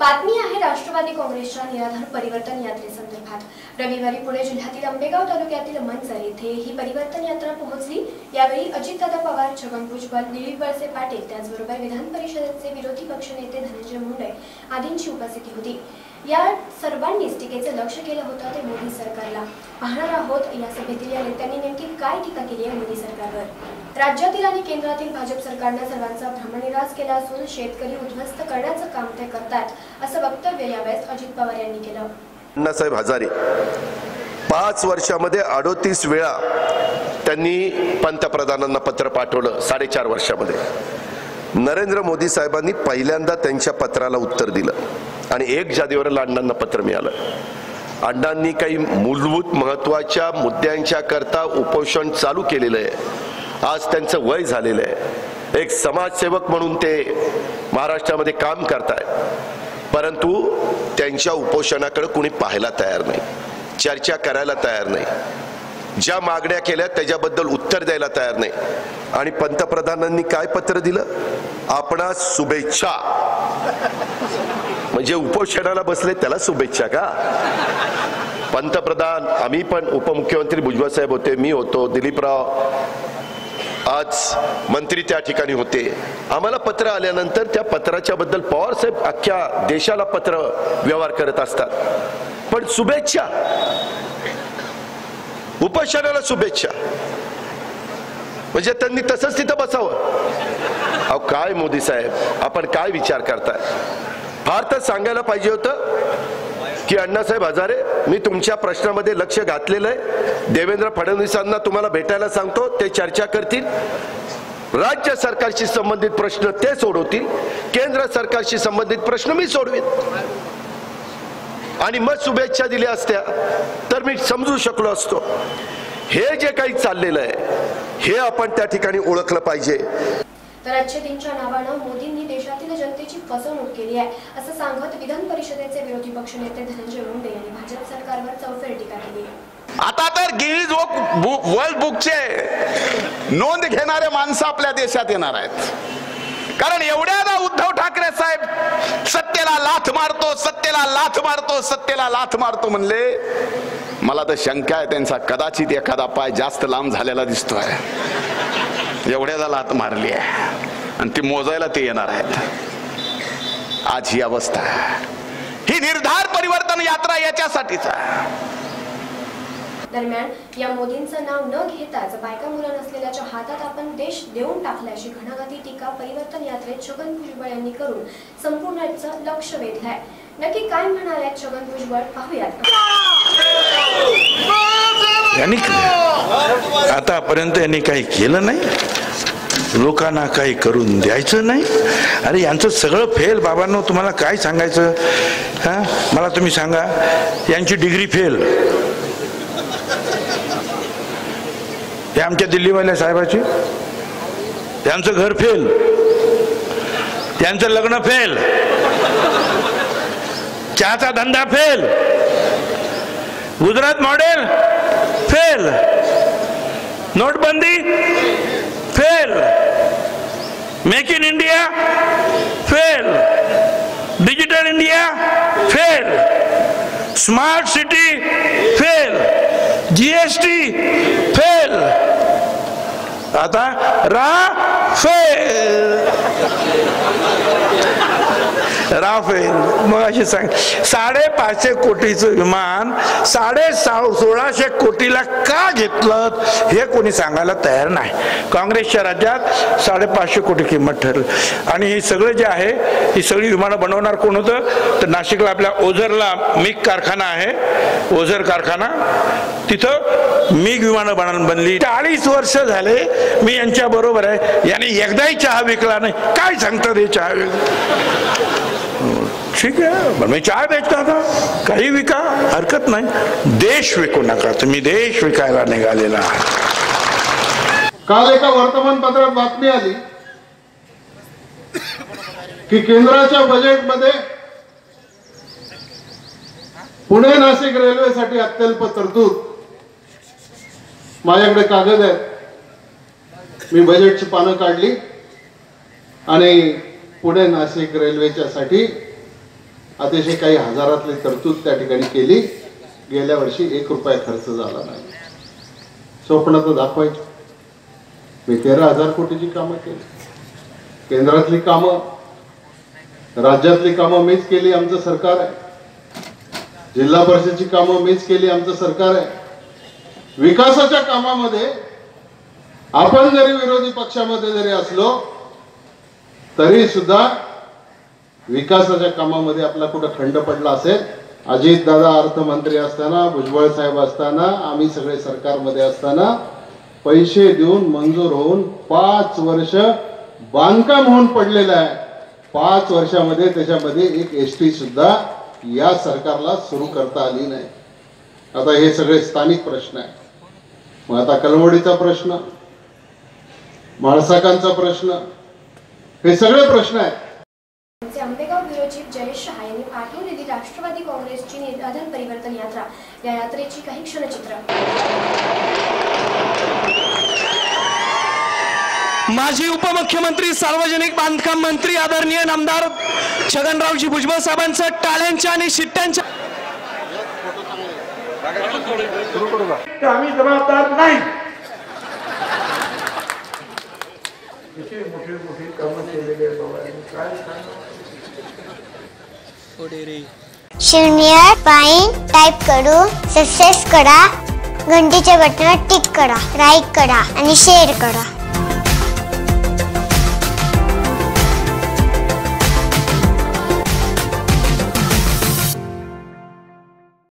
बातमी आहे राष्ट्रवादी काँग्रेसच्या निराधार परिवर्तन यात्रेसंदर्भात. रविवारी पुणे जिल्ह्यातील आंबेगाव तालुक्यातील मंचर येथे ही परिवर्तन यात्रा पोहोचली. यावेळी अजितदादा पवार छगन भुजबळ दिलीप वळसे पाटील त्याचबरोबर विधान परिषदेचे विरोधी पक्षनेते धनंजय मुंडे आदींची उपस्थिती होती. या सर्वांनीच टीकेचं लक्ष केलं होतं ते मोदी सरकारला. पाहणार आहोत या सभेतील या नेत्यांनी नेमकी काय टीका केली आहे मोदी सरकारवर? राज्यातील आणि केंद्रातील भाजप सरकारने सर्वांचा भ्रमनिरास केला असून शेतकरी उद्ध्वस्त करण्याचं काम ते करतात असं वक्तव्य यावेळेस अजित पवार यांनी केलं. अण्णासाहेब हजारे पाच वर्षामध्ये अडोतीस वेळा त्यांनी पंतप्रधानांना पत्र पाठवलं साडेचार वर्षामध्ये. नरेंद्र मोदी साहेबांनी पहिल्यांदा त्यांच्या पत्राला उत्तर दिलं. आणि एक जानेवारीला अण्णांना पत्र मिळालं. अण्णांनी काही मूलभूत महत्त्वाच्या मुद्द्यांच्या करता उपोषण चालू केलेलं आहे. आज त्यांचं वय झालेलं आहे. एक समाजसेवक म्हणून ते महाराष्ट्रामध्ये काम करतायत परंतु त्यांच्या उपोषणाकडे कुणी पाहायला तयार नाही. चर्चा करायला तयार नाही. ज्या मागण्या केल्या त्याच्याबद्दल उत्तर द्यायला तयार नाही. आणि पंतप्रधानांनी काय पत्र दिलं? आपणास शुभेच्छा. म्हणजे उपोषणाला बसले त्याला शुभेच्छा का? पंतप्रधान आम्ही पण उपमुख्यमंत्री भुजबळ साहेब होते मी होतो दिलीपराव आज मंत्री त्या ठिकाणी होते. आम्हाला पत्र आल्यानंतर त्या पत्राच्या बद्दल पवार साहेब अख्ख्या देशाला पत्र व्यवहार करत असतात. पण शुभेच्छा. उपोषणाला शुभेच्छा. म्हणजे त्यांनी तसंच तिथं बसावं. अहो काय मोदी साहेब आपण काय विचार करताय? अर्थ सांगायला पाहिजे होतं की अण्णासाहेब हजारे मी तुमच्या प्रश्नामध्ये लक्ष घातलेलं आहे. देवेंद्र फडणवीसांना तुम्हाला भेटायला सांगतो ते चर्चा करतील. राज्य सरकारशी संबंधित प्रश्न ते सोडवतील. केंद्र सरकारशी संबंधित प्रश्न मी सोडवीन. आणि मग शुभेच्छा दिल्या असत्या तर मी समजू शकलो असतो. हे जे काही चाललेलं आहे हे आपण त्या ठिकाणी ओळखलं पाहिजे. तर अच्छेदींच्या नावानं मोदींनी देशातील जनतेची फसवणूक केली आहे असं सांगत विधान परिषदेचे विरोधी पक्षनेते धनंजय मुंडे यांनी भाजप सरकारवर चौफेर टीका केली आता तर गिनीज वर्ल्ड बुकचे नोंद घेणारे माणसं आपल्या देशात येणार आहेत. कारण एवढ्यादा उद्धव ठाकरे साहेब सत्तेला लाथ मारतो सत्तेला लाथ मारतो सत्तेला लाथ मारतो म्हणले मला तर शंका आहे त्यांचा कदाचित एखादा पाय जास्त लांब झालेला दिसतोय. एवढ्यादा लाथ मारली आहे. आणि ती मोजायला ते येणार आहेत. आज ही अवस्था आहे. ही निर्धार परिवर्तन यात्रा याच्यासाठीच आहे. दरम्यान या मोदींचं नाव न घेताच बायका मुलं नसलेल्याच्या हातात आपण देश देऊन टाकल्याची घणाघाती टीका परिवर्तन यात्रेत छगन भुजबळ यांनी करून संपूर्णचं लक्ष वेधलंय. नक्की काय म्हणाल्यात छगन भुजबळ? पाहूयात. यांनी आतापर्यंत यांनी काही केलं नाही. लोकांना काही करून द्यायचं नाही. अरे यांचं सगळं फेल बाबांनो तुम्हाला काय सांगायचं? हा? मला तुम्ही सांगा यांची डिग्री फेल. हे आमच्या दिल्लीवाल्या साहेबाची? त्यांचं घर फेल. त्यांचं लग्न फेल. चहाचा धंदा फेल. Gujarat model fail. नोटबंदी fail make in India fail digital India fail smart city fail GST fail आता रा फेल राफेल. मग अशी सांग साडेपाचशे कोटीचं विमान साडे सोळाशे कोटीला का घेतलं हे कोणी सांगायला तयार नाही. काँग्रेसच्या राज्यात साडेपाचशे कोटी किंमत ठरली. आणि हे सगळं जे आहे ही सगळी विमानं बनवणार कोण होतं? तर नाशिकला आपल्या ओझरला मिग कारखाना आहे. ओझर कारखाना. तिथं मिग विमानं बन बनली. चाळीस वर्ष झाले मी यांच्या बरोबर आहे. याने एकदाही चहा विकला नाही. काय सांगतात हे चहा विकला ठीक आहे मी चाय बेचता आता काही विका हरकत नाही। देश विकू नका तुम्ही देश विकायला निघालेला काल एका वर्तमानपत्रात बातमी आली की केंद्राच्या बजेटमध्ये पुणे नाशिक रेल्वेसाठी अत्यल्प तरतूद. माझ्याकडे कागद आहे मी बजेटची पानं काढली आणि पुणे नाशिक रेल्वेच्या साठी अतिशय काही हजारातली तरतूद त्या ठिकाणी केली. गेल्या वर्षी एक रुपया खर्च झाला नाही. स्वप्न तर दाखवायचे. मी तेरा हजार कोटीची कामं केली. केंद्रातली कामं राज्यातली कामं मीच केली आमचं सरकार आहे. जिल्हा परिषदची कामं मीच केली आमचं सरकार आहे. विकासाच्या कामामध्ये आपण जरी विरोधी पक्षामध्ये जरी असलो तरी सुद्धा विकासाच्या कामामध्ये आपला कुठं खंड पडला असेल अजित दादा अर्थमंत्री असताना भुजबळ साहेब असताना आम्ही सगळे सरकारमध्ये असताना पैसे देऊन मंजूर होऊन पाच वर्ष बांधकाम होऊन पडलेलं आहे. पाच वर्षामध्ये त्याच्यामध्ये एक एस टी सुद्धा या सरकारला सुरू करता आली नाही. आता हे सगळे स्थानिक प्रश्न आहे मग आता कलवडीचा प्रश्न म्हाळसाकांचा प्रश्न हे सगळे प्रश्न आहेत. आंबेगाव ब्युरो चीफ जयेश शहा यांनी पाठवलेली राष्ट्रवादी काँग्रेसची निराधार परिवर्तन यात्रा. या यात्रेची काही क्षणचित्र. माजी उपमुख्यमंत्री सार्वजनिक बांधकाम मंत्री आदरणीय नामदार छगनरावजी भुजबळ साहेबांचं टाळ्यांच्या आणि शिट्ट्यांच्या ते आम्ही जबाबदार नाही. किती मोठी मोठी कामं केलेली आहेत बाबा. काय शून्य पाईन टाईप करून सक्सेस करा घंटीच्या बटनावर टिक करा लाईक करा आणि शेअर करा.